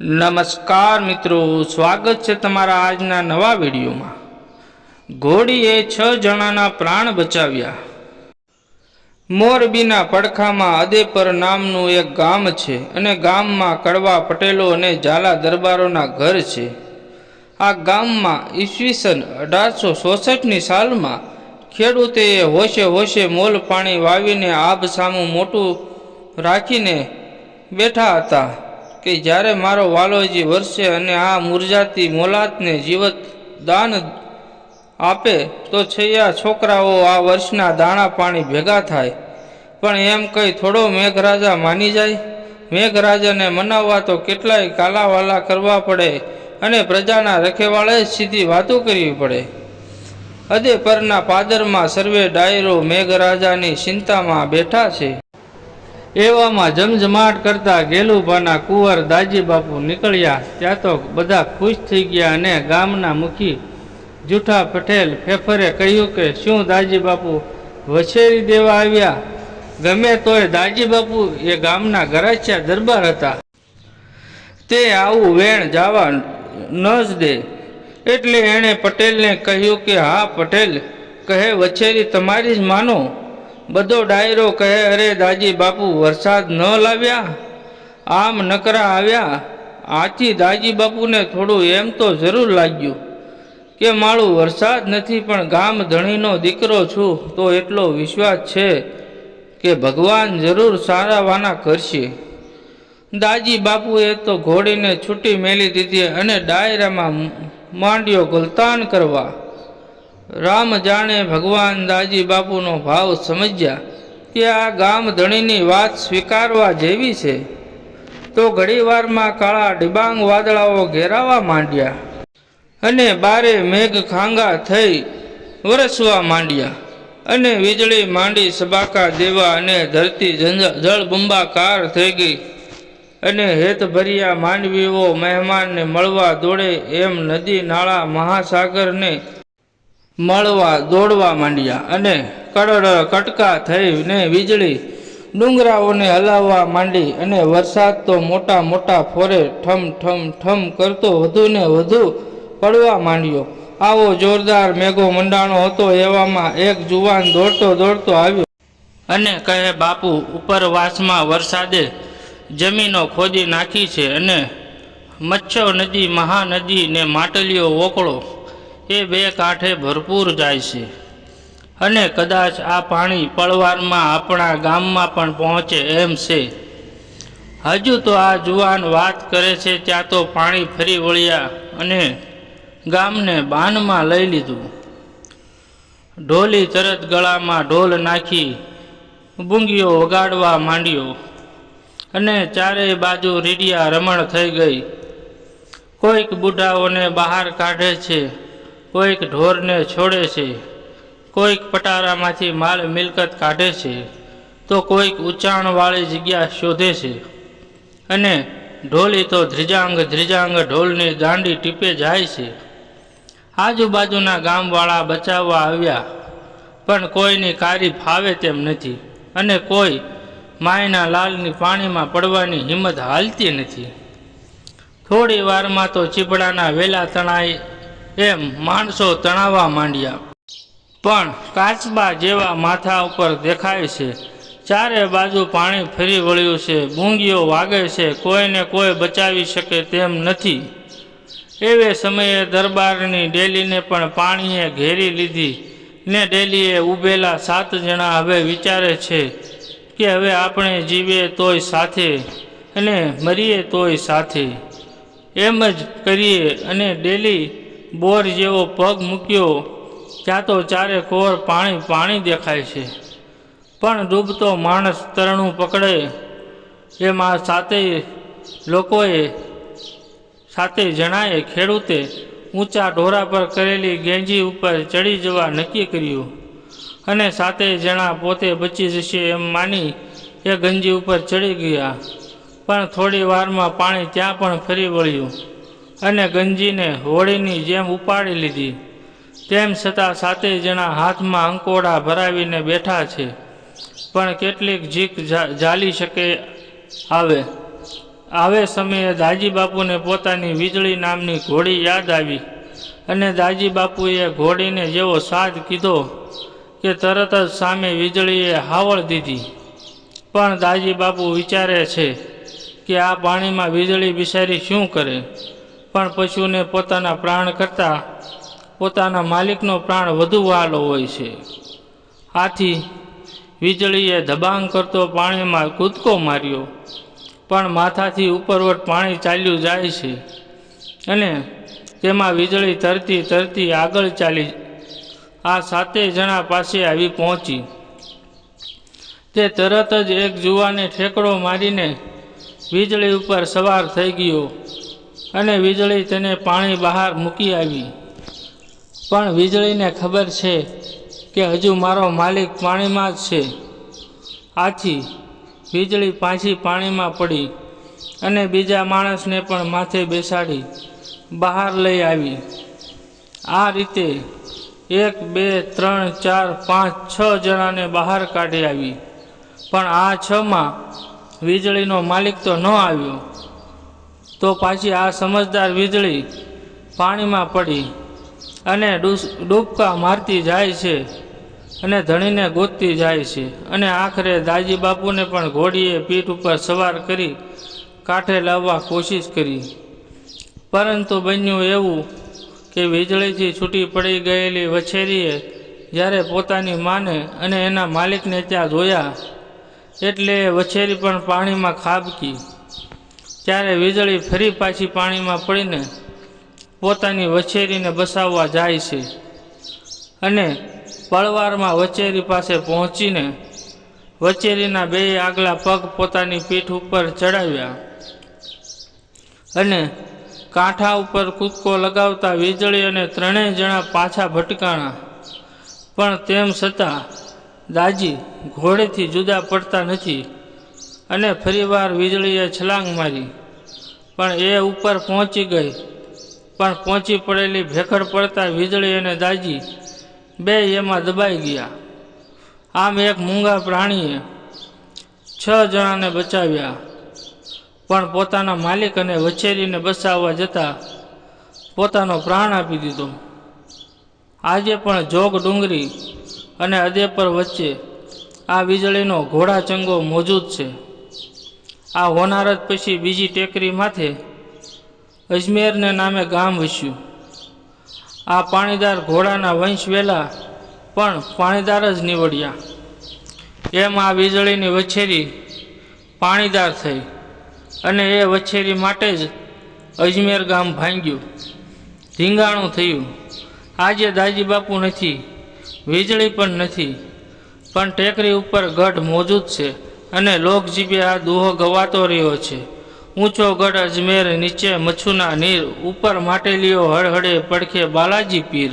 નમસ્કાર મિત્રો, સ્વાગત છે તમારા આજના નવા વિડીયોમાં. ઘોડીએ છ જણાના પ્રાણ બચાવ્યા. મોરબીના પડખામાં અદેપર નામનું એક ગામ છે અને ગામમાં કડવા પટેલો અને ઝાલા દરબારોના ઘર છે. આ ગામમાં ઈસવીસન અઢારસો ચોસઠની સાલમાં ખેડૂતે હોશે હોશે મોલ પાણી વાવીને આબ સામું મોટું રાખીને બેઠા હતા. કે જ્યારે મારો વાલોજી વરસે અને આ મુરજાતી મોલાતને જીવત દાન આપે તો છૈયા છોકરાઓ આ વર્ષના દાણા પાણી ભેગા થાય. પણ એમ કંઈ થોડો મેઘરાજા માની જાય? મેઘરાજાને મનાવવા તો કેટલાય કાલાવાલા કરવા પડે અને પ્રજાના રખેવાળે સીધી વાતો કરવી પડે. અદે પરના પાદરમાં સર્વે ડાયરો મેઘરાજાની ચિંતામાં બેઠા છે. એવામાં જમજમાટ કરતા ગેલુભાના કુંવર દાજી બાપુ નીકળ્યા. ત્યાં તો બધા ખુશ થઈ ગયા અને ગામના મુખી જૂઠા પટેલ ફેફરે કહ્યું કે, શું દાજી બાપુ વછેરી દેવા આવ્યા? ગમે તોય દાજી બાપુ એ ગામના ગરાચ્યા દરબાર હતા. તે આવું વેણ જવા ન જ દે. એટલે એણે પટેલને કહ્યું કે, હા પટેલ, કહે વછેરી તમારી જ માનો. બધો ડાયરો કહે, અરે દાજી બાપુ, વરસાદ ન લાવ્યા? આમ નકરા આવ્યા? આથી દાજી બાપુને થોડું એમ તો જરૂર લાગ્યું કે મારું વરસાદ નથી, પણ ગામ ધણીનો દીકરો છું, તો એટલો વિશ્વાસ છે કે ભગવાન જરૂર સારા વાના કરશે. દાજી બાપુએ તો ઘોડીને છૂટી મેલી દીધી અને ડાયરામાં માંડ્યો ગલતાન કરવા. રામ જાણે ભગવાન દાજી બાપુનો ભાવ સમજ્યા કે આ ગામ ધણીની વાત સ્વીકારવા જેવી છે. તો ઘડીવારમાં કાળા ડિબાંગ વાદળાઓ ઘેરાવા માંડ્યા અને બારે મેઘ ખાંગા થઈ વરસવા માંડ્યા અને વીજળી માંડી સબાકા દેવા અને ધરતી જળબંબાકાર થઈ ગઈ અને હેતભર્યા માંડવીઓ મહેમાનને મળવા દોડે એમ નદી નાળા મહાસાગરને મળવા, દોડવા માંડ્યા અને કડડ કટકા થઈને વીજળી ડુંગરાઓને હલાવવા માંડી અને વરસાદ તો મોટા મોટા ફોરે ઠમ ઠમ ઠમ કરતો વધુને વધુ પડવા માંડ્યો. આવો જોરદાર મેઘો મંડાણો હતો એવામાં એક જુવાન દોડતો દોડતો આવ્યો. અને કહે, બાપુ, ઉપરવાસમાં વરસાદે જમીનો ખોદી નાખી છે અને મચ્છવ નદી મહાનદી ને માટલીઓ ઓકળો એ બે કાંઠે ભરપૂર જાય છે. અને કદાચ આ પાણી પળવારમાં આપણા ગામમાં પણ પહોંચે એમ છે. હજુ તો આ જુવાન વાત કરે છે, ત્યાં તો પાણી ફરી વળ્યા અને ગામને બાનમાં લઈ લીધું. ઢોલી તરત ગળામાં ઢોલ નાખી બુંગીઓ વગાડવા માંડ્યો અને ચારેય બાજુ રીડિયા રમણ થઈ ગઈ. કોઈક બુઢાઓને બહાર કાઢે છે. કોઈક ઢોરને છોડે છે, કોઈક પટારામાંથી માલ મિલકત કાઢે છે, તો કોઈક ઊંચાણવાળી જગ્યા શોધે છે. અને ઢોલી તો ધ્રિજાંગ ધ્રિજાંગ ઢોલની દાંડી ટીપે જાય છે. આજુબાજુના ગામવાળા બચાવવા આવ્યા, પણ કોઈની કારી ફાવે તેમ નથી અને કોઈ માયના લાલની પાણીમાં પડવાની હિંમત હાલતી નથી. થોડી વારમાં તો ચીપડાના વેલા તણાય એમ માણસો તણાવવા માંડ્યા. પણ કાચબા જેવા માથા ઉપર દેખાય છે. ચારે બાજુ પાણી ફરી વળ્યું છે. બૂંગીઓ વાગે છે. કોઈને કોઈ બચાવી શકે તેમ નથી. એવે સમયે દરબારની ડેલીને પણ પાણીએ ઘેરી લીધી ને ડેલીએ ઊભેલા સાત જણા હવે વિચારે છે કે હવે આપણે જીવીએ તોય સાથે અને મરીએ તોય સાથે. એમ જ કરીએ અને ડેલી બોર જેવો પગ મૂક્યો ત્યાં તો ચારે કોર પાણી પાણી દેખાય છે. પણ ડૂબતો માણસ તરણું પકડે, એમાં સાતેય લોકોએ સાતેય જણાએ ખેડૂતે ઊંચા ઢોરા પર કરેલી ગેંજી ઉપર ચડી જવા નક્કી કર્યું. અને સાતેય જણા પોતે બચી જશે એમ માની એ ગંજી ઉપર ચડી ગયા. પણ થોડી વારમાં પાણી ત્યાં પણ ફરી વળ્યું. અને ગંજીને હોળીની જેમ ઉપાડી લીધી. તેમ છતાં સાતેય જણા હાથમાં અંકોડા ભરાવીને બેઠા છે. પણ કેટલીક જીક ઝાલી શકે આવે. આવે સમયે દાજી બાપુને પોતાની વીજળી નામની ઘોડી યાદ આવી અને દાજી બાપુએ ઘોડીને જેવો સાદ કીધો કે તરત જ સામે વીજળીએ હાવળ દીધી. પણ દાજી બાપુ વિચારે છે કે આ પાણીમાં વીજળી બિચારી શું કરે? પણ પશુને પોતાના પ્રાણ કરતાં પોતાના માલિકનો પ્રાણ વધુ વહાલો હોય છે. આથી વીજળીએ દબાણ કરતો પાણીમાં કૂદકો માર્યો, પણ માથાથી ઉપરવટ પાણી ચાલ્યું જાય છે અને તેમાં વીજળી તરતી તરતી આગળ ચાલી આ સાતેય જણા પાસે આવી પહોંચી. તે તરત જ એક જુવાને ઠેકડો મારીને વીજળી ઉપર સવાર થઈ ગયો. અને વીજળી તેને પાણી બહાર મૂકી આવી. પણ વીજળીને ખબર છે કે હજુ મારો માલિક પાણીમાં જ છે. આથી વીજળી પાછી પાણીમાં પડી અને બીજા માણસને પણ માથે બેસાડી બહાર લઈ આવી. આ રીતે એક, બે, ત્રણ, ચાર, પાંચ, છ જણાને બહાર કાઢી આવી. પણ આ છમાં વીજળીનો માલિક તો ન આવ્યો. તો પાછી આ સમજદાર વીજળી પાણીમાં પડી અને ડૂબકા મારતી જાય છે અને ધણીને ગોતતી જાય છે અને આખરે દાજી બાપુને પણ ઘોડીએ પીઠ ઉપર સવાર કરી કાંઠે લાવવા કોશિશ કરી. પરંતુ બન્યું એવું કે વીજળીથી છૂટી પડી ગયેલી વછેરીએ જ્યારે પોતાની માને અને એના માલિકને ત્યાં જોયા એટલે વછેરી પણ પાણીમાં ખાબકી ત્યારે વીજળી ફરી પાછી પાણીમાં પડીને પોતાની વછેરીને બસાવવા જાય છે અને પળવારમાં વચેરી પાસે પહોંચીને વચેરીના બે આગલા પગ પોતાની પીઠ ઉપર ચડાવ્યા અને કાંઠા ઉપર કૂદકો લગાવતા વીજળી અને ત્રણેય જણા પાછા ભટકાણા. પણ તેમ છતાં દાજી ઘોડેથી જુદા પડતા નથી. અને ફરીવાર વીજળીએ છલાંગ મારી. પણ એ ઉપર પહોંચી ગઈ. પણ પહોંચી પડેલી ભેખડ પડતા વીજળી અને દાજી. બે એમાં દબાઈ ગયા. આમ એક મૂંગા પ્રાણીએ છ જણાને બચાવ્યા. પણ પોતાના માલિક અને વછેરીને બચાવવા જતાં પોતાનો પ્રાણ આપી દીધો. આજે પણ જોગ ડુંગરી અને અદેપર વચ્ચે આ વીજળીનો ઘોડા ચંગો મોજૂદ છે. આ હોનારત પછી બીજી ટેકરી માથે અજમેરને નામે ગામ વસ્યું. આ પાણીદાર ઘોડાના વંશ વેલા પણ પાણીદાર જ નીવડ્યા. એમ આ વીજળીની વછેરી પાણીદાર થઈ અને એ વછેરી માટે જ અજમેર ગામ ભાંગ્યું. ધીંગાણું થયું. આજે દાજી બાપુ નથી, વીજળી પણ નથી, પણ ટેકરી ઉપર ગઢ મોજૂદ છે. અને લોકજીભે આ દુહો ગવાતો રહ્યો છે. ઊંચો ગઢ અજમેર, નીચે મચ્છુના નીર, ઉપર માટેલીઓ હળહળે પડખે બાલાજી પીર.